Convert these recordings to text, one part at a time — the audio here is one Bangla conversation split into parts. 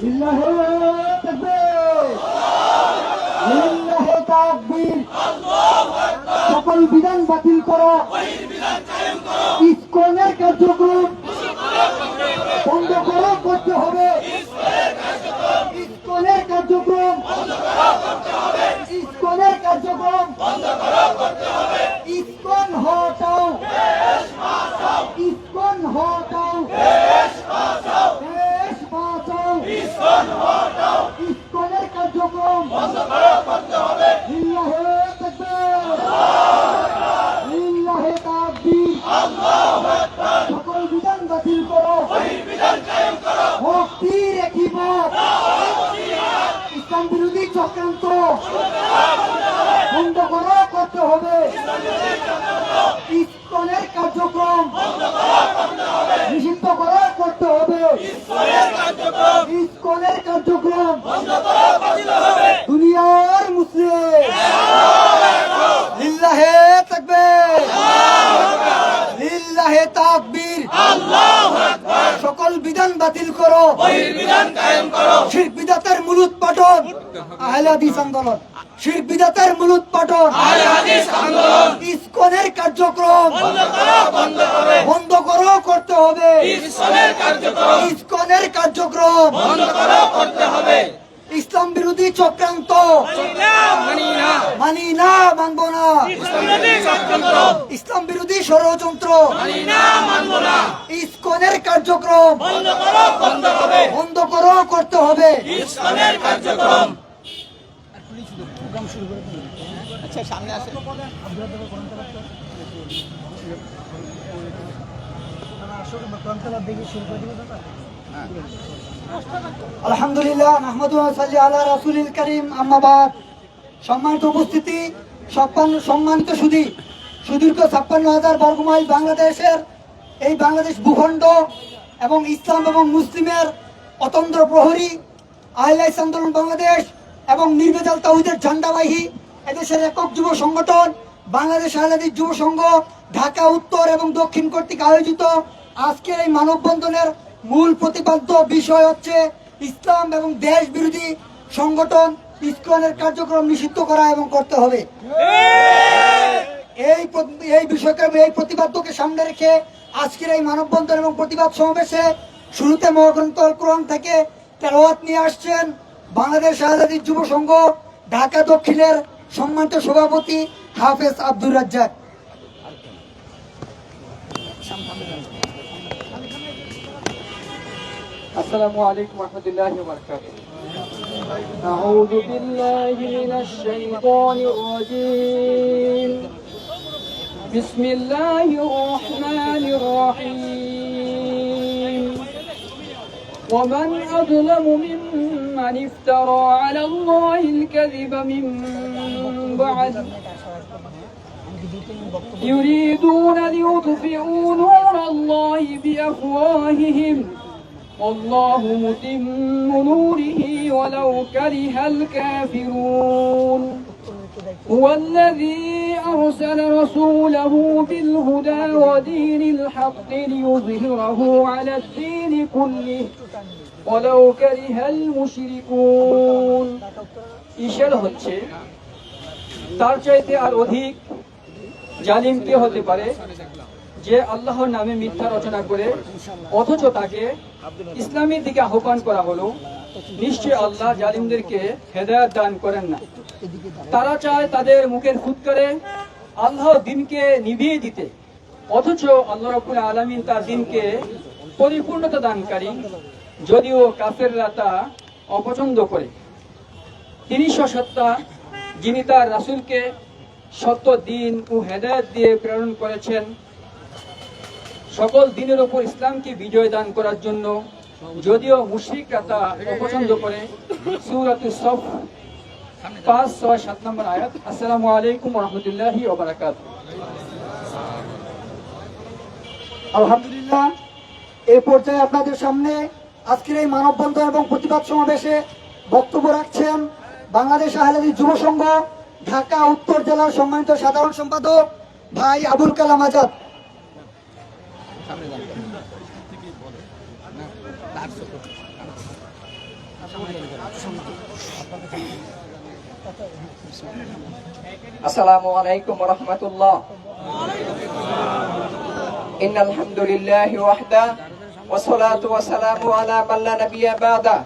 লিল্লাহে তাকবীর লিল্লাহে তাকবীর সকল বিধান বাতিল করো। ইসকনের কার্যক্রম বন্ধ করো করতে হবে ইসকনের কার্যক্রম ইসকনের কার্যক্রম ইসকন হটাও ইসকন হটাও দেশ বাঁচাও ইসকনের কার্যক্রম লিল্লাহে তাকবীর লিল্লাহে তাকবীর সকল বিধান বাতিল করো মুক্তির একই পথ ইসলাম বিরোধী চক্রান্ত বন্ধ করো করতে হবে ইসকনের কার্যক্রম নিষিদ্ধ করা করতে হবে ইসকনের কার্যক্রম দুনিয়ার মুসলিম লিল্লাহে তাকবীর লিল্লাহে তাকবীর সকল বিধান বাতিল করো। শির বিদাতের মূল উৎপাটন। আহলে হাদিস আন্দোলন। শির বিদাতের মূল উৎপাটন। ইসকনের কার্যক্রম। বন্ধ করো করতে হবে। ইস্কনের কার্যক্রম। ইসলাম বিরোধী চক্রান্ত। মানি না মানবো না। ইসলাম বিরোধী ষড়যন্ত্র। ইসকনের কার্যক্রম। বন্ধ করো করতে হবে। আলহামদুলিল্লাহ উপস্থিতি সুদীর্ঘ হাজার বাংলাদেশের এই বাংলাদেশ ভূখণ্ড এবং ইসলাম এবং মুসলিমের অতন্ত্র প্রহরী আইলাইস আন্দোলন বাংলাদেশ এবং নির্বেজাল তাহিদের ঝান্ডাবাহী এদেশের একক যুব সংগঠন, বাংলাদেশ আহলাদিস যুব সংঘ, ঢাকা, উত্তর এবং দক্ষিণ কর্তৃক আয়োজিত আজকের এই মানববন্ধনের মূল প্রতিপাদ্য বিষয় হচ্ছে ইসলাম এবং দেশ বিরোধী সংগঠন ইসকনের কার্যক্রম নিষিদ্ধ করা এবং করতে হবে। এই এই বিষয়কে এই প্রতিবাদ্যকে সামনে রেখে আজকের এই মানববন্ধন এবং প্রতিবাদ সমাবেশে শুরুতে মহাগ্রন্থ আল কোরআন থেকে তেলাওয়াত নিয়ে আসছেন বাংলাদেশ আজাদী যুব সংঘ, ঢাকা দক্ষিণের সম্মানিত সভাপতি হাফেজ আব্দুর রাজ্জাক। السلام عليكم ورحمة الله وبركاته. أعوذ بالله من الشيطان الرجيم. بسم الله الرحمن الرحيم. ومن أظلم ممن افترى على الله الكذب من بعد. يريدون ليطفئوا نور الله بأفواههم. والله متم نوره ولو كره الكافرون هو الذي أرسل رسوله بالهدى ودين الحق ليظهره على الدين كله ولو كره المشركون ঈশ্বর হচ্ছে তার চাইতে আর অধিক জালিম কে হতে পারে যে আল্লাহর নামে মিথ্যা রচনা করে, অথচ তাকে ইসলামের দিকে আহ্বান করা হলো, নিশ্চয় আল্লাহ জালিমদেরকে হেদায়ত দান করেন না। তারা চায় তাদের মুখের ফুৎকারে আল্লাহ দিনকে নিভিয়ে দিতে, অথচ আল্লাহ রবুল আলমিন তার দিনকে পরিপূর্ণতা দানকারী, যদিও কাফেররা তা অপছন্দ করে। তিনি সসত্তা, যিনি তার রাসূলকে সত্য দিন ও হেদায়ত দিয়ে প্রেরণ করেছেন সকল দিনের ওপর ইসলামকে বিজয় দান করার জন্য যদিও মুশরিকরা তা অপছন্দ করে পাঁচ, ছয়, সাত নম্বর আয়াত। আসসালামু আলাইকুম রহমতুল্লাহি ওবরাকাত আলহামদুলিল্লাহ এই পর্যায়ে আপনাদের সামনে আজকের এই মানববন্ধন এবং প্রতিবাদ সমাবেশে বক্তব্য রাখছেন বাংলাদেশ আহলাদি যুব সংঘ, ঢাকা, উত্তর জেলার সম্মানিত সাধারণ সম্পাদক ভাই আবুল কালাম আজাদ। আসসালামু আলাইকুম রহমতুল্লাহ إن الحمد لله وحده والصلاة والسلام على من لا نبي بعده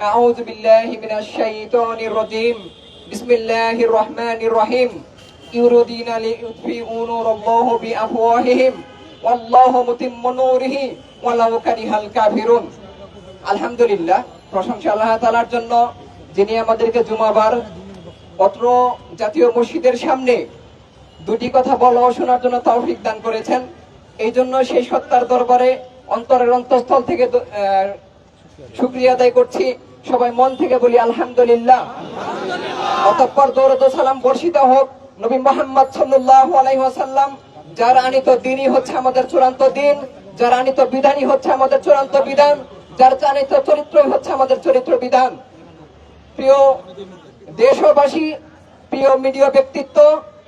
أعوذ بالله من الشيطان الرجيم بسم الله الرحمن الرحيم يريدون ليطفئوا نور الله بأفواههم والله متم نوره ولو كره الكافرون আলহামদুলিল্লাহ প্রশংসা আল্লাহ তালার জন্য যিনি আমাদেরকে জুমাবার অত্র জাতীয় মসজিদের সামনে দুটি কথা বলা শোনার জন্য তৌফিক দান করেছেন। এই জন্য সেই সত্তার দরবারে অন্তরের অন্তঃস্থল থেকে শুকরিয়া আদায় করছি। সবাই মন থেকে বলি আলহামদুলিল্লাহ। অতঃপর দৌড়ত সালাম বর্ষিত হোক নবী মোহাম্মদ সাল্লাল্লাহু আলাইহি ওয়াসাল্লাম, যার আনিত দিনই হচ্ছে আমাদের চূড়ান্ত দিন, যার আনিত বিধানই হচ্ছে আমাদের চূড়ান্ত বিধান। যার আনিত চরিত্রই হচ্ছে আমাদের চরিত্র বিধান। প্রিয় দেশবাসী, প্রিয় মিডিয়া ব্যক্তিত্ব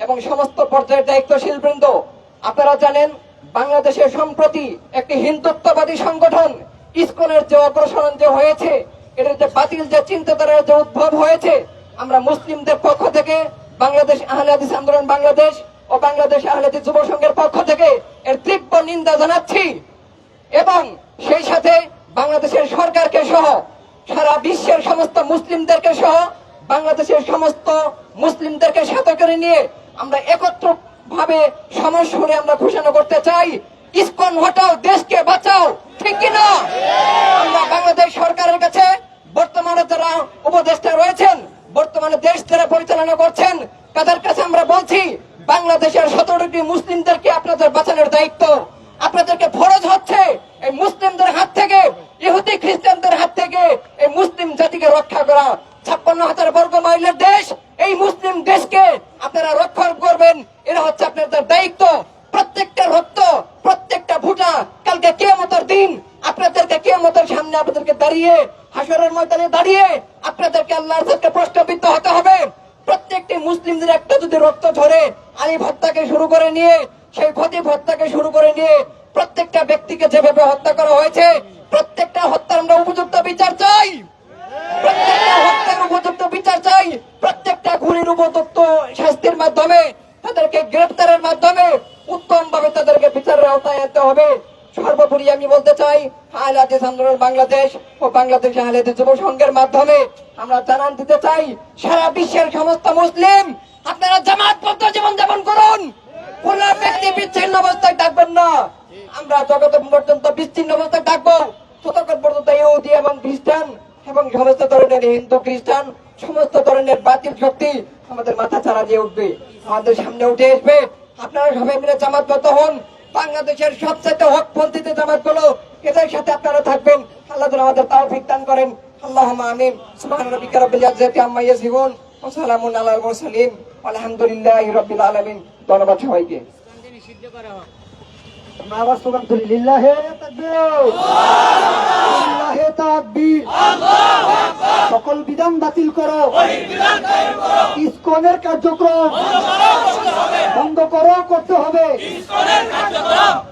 এবং সমস্ত পর্যায়ের দায়িত্বশীল বৃন্দ, আপনারা জানেন বাংলাদেশের সম্প্রতি একটি হিন্দুত্ববাদী সংগঠন ইসকনের যে অগ্রসরণ যে হয়েছে এটার যে বাতিল যে চিন্তাধারার যে উদ্ভব হয়েছে, আমরা মুসলিমদের পক্ষ থেকে, বাংলাদেশ আহলে হাদিস আন্দোলন বাংলাদেশ ও বাংলাদেশ আহলে হাদিস যুব সংঘের পক্ষ থেকে এর তীব্র নিন্দা জানাচ্ছি এবং সেই সাথে বাংলাদেশের সরকারকে সহ সারা বিশ্বের সমস্ত মুসলিমদেরকে সহ বাংলাদেশের সমস্ত মুসলিমদেরকে সাথে করে নিয়ে আমরা একত্র ভাবে সমস্যরে আমরা ঘোষণা করতে চাই হটাও দেশকে বাঁচাও, ঠিক কিনা? আমরা বাংলাদেশ সরকারের কাছে বর্তমানে যারা উপদেষ্টা রয়েছেন, বর্তমানে দেশ যারা পরিচালনা করছেন, তাদের কাছে আমরা বলছি, বাংলাদেশের সতেরোটি মুসলিমদেরকে আপনাদের বাঁচানোর দায়িত্ব আপনাদেরকে ফরজ হচ্ছে এই মুসলিমদের হাত থেকে ইহুদি খ্রিস্টানদের হাত থেকে এই মুসলিম জাতিকে রক্ষা করা ছাপ্পান্ন হাজার বর্গ মাইলের দেশ এই মুসলিম দেশকে আপনারা রক্ষা করবেন এটা হচ্ছে আপনাদের দায়িত্ব প্রত্যেকটা রক্ত প্রত্যেকটা ভুটা কালকে কেমতের দিন আপনাদেরকে সামনে আপনাদেরকে দাঁড়িয়ে হাসরের ময়দানে দাঁড়িয়ে আপনাদেরকে আল্লাহর কাছে প্রশ্নবিদ্ধ হতে হবে। প্রত্যেকটি মুসলিমদের একটা যদি রক্ত ঝরে আলী হত্যাকে শুরু করে নিয়ে, সেই খতিব হত্যাকে শুরু করে নিয়ে প্রত্যেকটা ব্যক্তিকে যেভাবে হত্যা করা হয়েছে, প্রত্যেকটা হত্যার আমরা উপযুক্ত বিচার চাই। প্রত্যেকটা হত্যার উপযুক্ত বিচার চাই। প্রত্যেকটা খুনির উপযুক্ত শাস্তির মাধ্যমে, তাদেরকে গ্রেপ্তারের মাধ্যমে উত্তম ভাবে তাদেরকে বিচারের আওতায় আনতে হবে। সর্বোপরি আমি বলতে চাই আহলাদিস আন্দোলন বাংলাদেশ ও বাংলাদেশ আহলাদিস যুব সংঘের মাধ্যমে আমরা জানান দিতে চাই, সারা বিশ্বের সমস্ত মুসলিম আপনারা জামাতবদ্ধ জীবন করুন। কোন ব্যক্তি বিচ্ছিন্ন অবস্থায় থাকবেন না। আমরা যতক্ষণ পর্যন্ত বিচ্ছিন্ন অবস্থায় থাকব। ততক্ষণ পর্যন্ত ইহুদি এবং খ্রিস্টান এবং সমস্ত ধরনের হিন্দু, খ্রিস্টান, সমস্ত ধরনের বাতিল শক্তি আমাদের মাথা ছাড়া দিয়ে উঠবে, আমাদের সামনে উঠে আসবে। আপনারা সবাই মিলে জামাতবদ্ধ হন। বাংলাদেশের সবচেয়ে হকপন্থীতে জামাতগুলো এদের সাথে আপনারা থাকবেন। আল্লাহ তাআলা আমাদের তাও দান করেন। আল্লাহ আমিন। সুবহান রাব্বিকা রাব্বিল ইজ্জাতি আম্মা ইয়াসিফুন। ওয়া সালামুন আলাল মুরসালিন। আলহামদুলিল্লাহি রাব্বিল আলামিন। ধন্যবাদ সবাইকে। আমরা আবার স্লোগান তুলি লিল্লাহে তাকবীর। লিল্লাহে তাকবীর সকল বিধান বাতিল করো। ইসকনের কার্যক্রম। বন্ধ করো করতে হবে।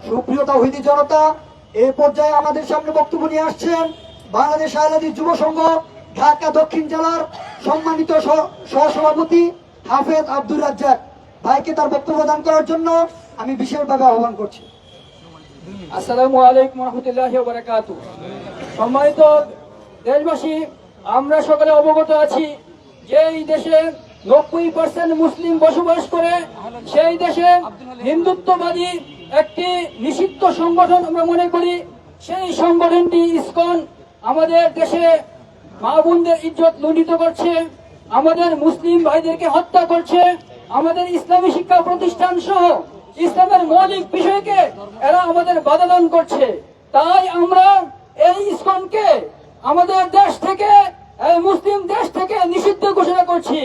সুপ্রিয় তাহিদি জনতা এই পর্যায়ে আমাদের সামনে বক্তব্য নিয়ে আসছেন বাংলাদেশ আহলাদি যুব সংঘ, ঢাকা দক্ষিণ জেলার সম্মানিত সহ- সহসভাপতি হাফেজ আব্দুর রাজ্জাক। ভাইকে তার বক্তব্য দান করার জন্য আমি বিশেষভাবে আহ্বান করছি। আসসালামু আলাইকুম রহমতুল্লাহ বারাকাত সম্মানিত দেশবাসী, আমরা সকলে অবগত আছি যে এই দেশে নব্বই পার্সেন্ট মুসলিম বসবাস করে, সেই দেশে হিন্দুত্ববাদী একটি নিষিদ্ধ সংগঠন আমরা মনে করি, সেই সংগঠনটি ইসকন আমাদের দেশে মা বোনদের ইজ্জত লুণ্ঠিত করছে, আমাদের মুসলিম ভাইদেরকে হত্যা করছে, আমাদের ইসলামী শিক্ষা প্রতিষ্ঠান সহ ইসলামের মৌলিক বিষয়কে এরা আমাদের বাধাদান করছে। তাই আমরা এই ইসকনকে আমাদের দেশ থেকে, এই মুসলিম দেশ থেকে নিষিদ্ধ ঘোষণা করছি।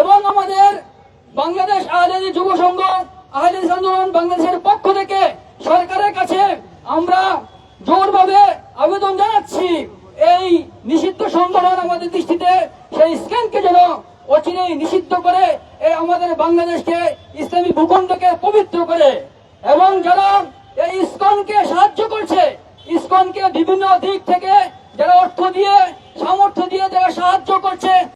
এবং আমাদের বাংলাদেশ আহলেদি যুব সংঘ আহলে আন্দোলন বাংলাদেশের পক্ষ থেকে সরকারের কাছে আমরা জোরভাবে আবেদন জানাচ্ছি, এই নিষিদ্ধ সংগঠন আমাদের দৃষ্টিতে সেই স্ক্যানকে যেন অচিরেই নিষিদ্ধ করে এই আমাদের বাংলাদেশকে ইসলামী ভূখণ্ডকে পবিত্র করে। এবং যারা এই ইসকনকে সাহায্য করছে ইসকনকে বিভিন্ন দিক থেকে যারা অর্থ দিয়ে, সামর্থ্য দিয়ে যারা সাহায্য করছে